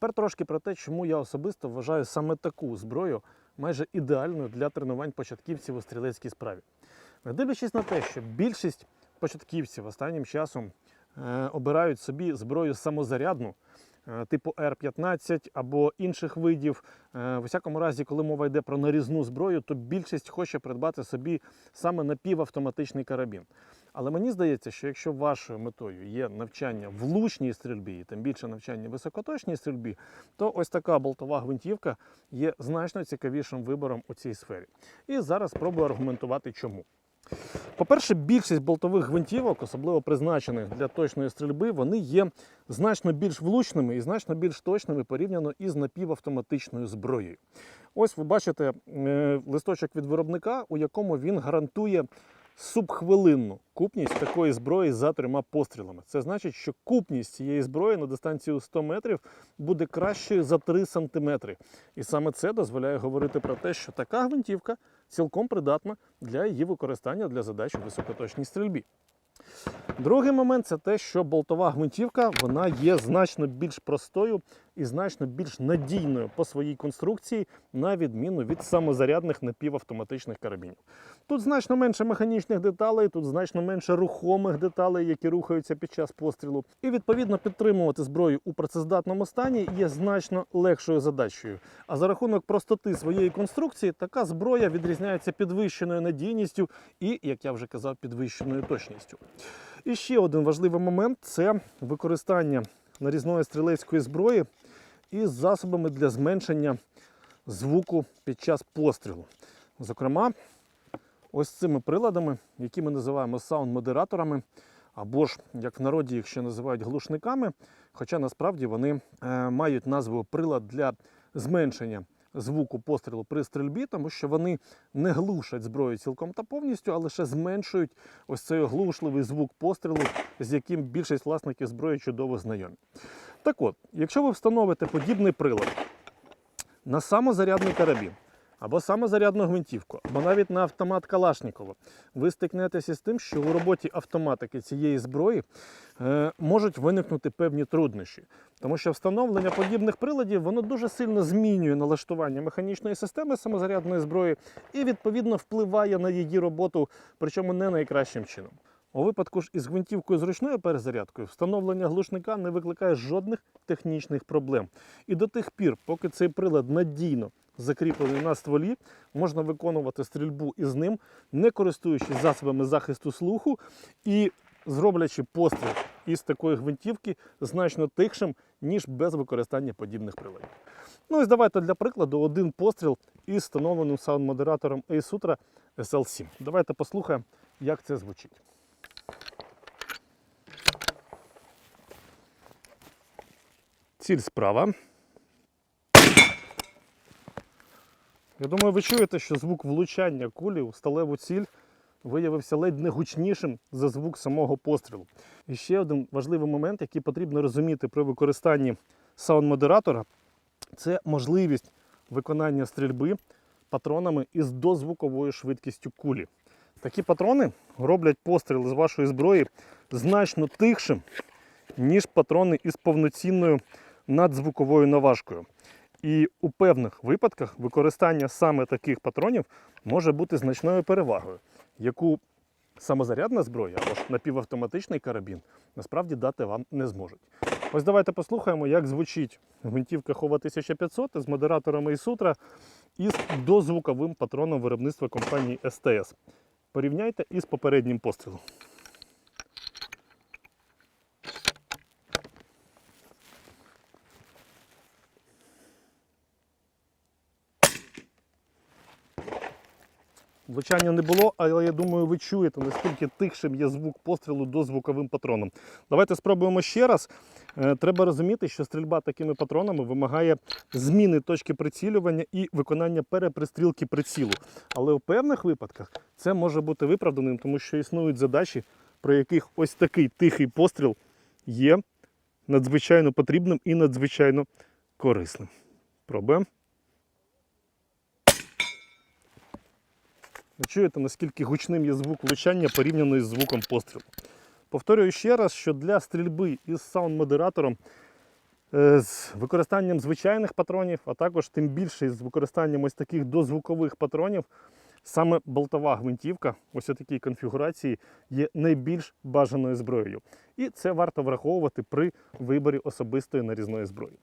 Тепер трошки про те, чому я особисто вважаю саме таку зброю майже ідеальною для тренувань початківців у стрілецькій справі. Не дивлячись на те, що більшість початківців останнім часом е, обирають собі зброю самозарядну, е, типу Р-15 або інших видів. Е, в усякому разі, коли мова йде про нарізну зброю, то більшість хоче придбати собі саме напівавтоматичний карабін. Але мені здається, що якщо вашою метою є навчання в лучній стрільбі, і тим більше навчання в високоточній стрільбі, то ось така болтова гвинтівка є значно цікавішим вибором у цій сфері. І зараз спробую аргументувати, чому. По-перше, більшість болтових гвинтівок, особливо призначених для точної стрільби, вони є значно більш влучними і значно більш точними порівняно із напівавтоматичною зброєю. Ось ви бачите е, листочок від виробника, у якому він гарантує субхвилинну купність такої зброї за трьома пострілами. Це значить, що купність цієї зброї на дистанцію 100 метрів буде кращою за 3 сантиметри. І саме це дозволяє говорити про те, що така гвинтівка цілком придатна для її використання для задач у високоточній стрільбі. Другий момент це те, що болтова гвинтівка вона є значно більш простою і значно більш надійною по своїй конструкції, на відміну від самозарядних напівавтоматичних карабінів. Тут значно менше механічних деталей, тут значно менше рухомих деталей, які рухаються під час пострілу. І відповідно підтримувати зброю у працездатному стані є значно легшою задачею. А за рахунок простоти своєї конструкції, така зброя відрізняється підвищеною надійністю і, як я вже казав, підвищеною точністю. І ще один важливий момент це використання нарізної стрілецької зброї із засобами для зменшення звуку під час пострілу. Зокрема, ось цими приладами, які ми називаємо саунд-модераторами, або ж, як в народі їх ще називають глушниками, хоча насправді вони е, мають назву прилад для зменшення звуку пострілу при стрільбі, тому що вони не глушать зброю цілком та повністю, а лише зменшують ось цей оглушливий звук пострілу, з яким більшість власників зброї чудово знайомі. Так от, якщо ви встановите подібний прилад на самозарядний карабін, або самозарядну гвинтівку, або навіть на автомат Калашнікова, ви стикнетеся з тим, що у роботі автоматики цієї зброї е, можуть виникнути певні труднощі. Тому що встановлення подібних приладів воно дуже сильно змінює налаштування механічної системи самозарядної зброї і відповідно впливає на її роботу, причому не найкращим чином. У випадку ж із гвинтівкою з ручною перезарядкою встановлення глушника не викликає жодних технічних проблем. І до тих пір, поки цей прилад надійно закріплений на стволі, можна виконувати стрільбу із ним, не користуючись засобами захисту слуху і зроблячи постріл із такої гвинтівки значно тихшим, ніж без використання подібних приладів. Ну ось давайте для прикладу один постріл із встановленим саунд-модератором Ace SL7. Давайте послухаємо, як це звучить. Ціль справа. Я думаю, ви чуєте, що звук влучання кулі у сталеву ціль виявився ледь не гучнішим за звук самого пострілу. І ще один важливий момент, який потрібно розуміти при використанні саунд-модератора, це можливість виконання стрільби патронами із дозвуковою швидкістю кулі. Такі патрони роблять постріл з вашої зброї значно тихшим, ніж патрони із повноцінною надзвуковою наважкою. І у певних випадках використання саме таких патронів може бути значною перевагою, яку самозарядна зброя або ж напівавтоматичний карабін насправді дати вам не зможуть. Ось давайте послухаємо, як звучить гвинтівка Хова 1500 з модераторами Ісутра із дозвуковим патроном виробництва компанії СТС. Порівняйте із попереднім пострілом. Влучання не було, але я думаю, ви чуєте, наскільки тихшим є звук пострілу дозвуковим патроном. Давайте спробуємо ще раз. Е, Треба розуміти, що стрільба такими патронами вимагає зміни точки прицілювання і виконання перепристрілки прицілу. Але у певних випадках це може бути виправданим, тому що існують задачі, при яких ось такий тихий постріл є надзвичайно потрібним і надзвичайно корисним. Пробуємо. Ви чуєте, наскільки гучним є звук влучання порівняно із звуком пострілу. Повторюю ще раз, що для стрільби із саунд-модератором е, з використанням звичайних патронів, а також тим більше з використанням ось таких дозвукових патронів. Саме болтова гвинтівка, ось у такій конфігурації, є найбільш бажаною зброєю. І це варто враховувати при виборі особистої нарізної зброї.